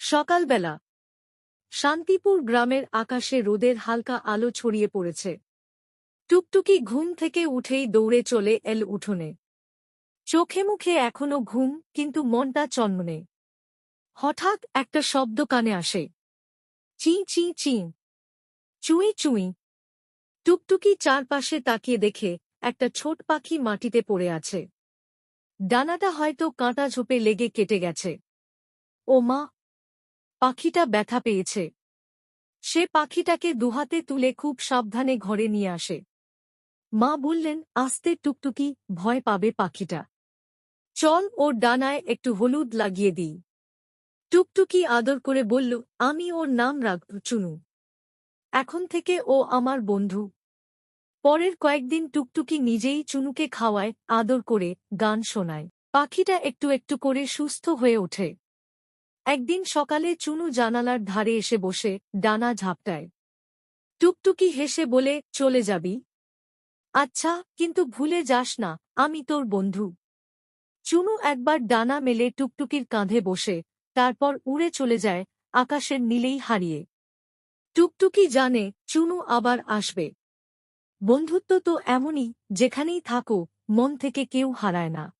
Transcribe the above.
সকালবেলা। শান্তিপুর গ্রামের আকাশে রোদের হালকা আলো ছড়িয়ে পড়েছে। টুকটুকি ঘুম থেকে উঠেই দৌড়ে চলে এল উঠোনে। চোখে মুখে এখনও ঘুম, কিন্তু মনটা চন্মনে। হঠাৎ একটা শব্দ কানে আসে। চি চি চি। চুই চুই। টুকটুকি চারপাশে তাকিয়ে দেখে একটা ছোট পাখি মাটিতে পড়ে আছে। ডানাটা হয়তো কাঁটা ঝোপে লেগে কেটে গেছে। ও মা পাখিটা ব্যথা পেয়েছে। সে পাখিটাকে দুহাতে তুলে খুব সাবধানে ঘরে নিয়ে আসে। মা বললেন, আস্তে টুকটুকি, ভয় পাবে পাখিটা। চল ওর ডানায় একটু হলুদ লাগিয়ে দিই। টুকটুকি আদর করে বলল, আমি ওর নাম রাখব চুনু। এখন থেকে ও আমার বন্ধু। পরের কয়েকদিন টুকটুকি নিজেই চুনুকে খাওয়ায়, আদর করে, গান শোনায়। পাখিটা একটু একটু করে সুস্থ হয়ে ওঠে। একদিন সকালে চুনু জানালার ধারে এসে বসে ডানা ঝাপটায়। টুকটুকি হেসে বলে, চলে যাবি? আচ্ছা কিন্তু ভুলে যাস না, আমি তোর বন্ধু। চুনু একবার ডানা মেলে টুকটুকির কাঁধে বসে, তারপর উড়ে চলে যায় আকাশের নীলেই হারিয়ে। টুকটুকি জানে চুনু আবার আসবে। বন্ধুত্ব তো এমনই, যেখানেই থাকো মন থেকে কেউ হারায় না।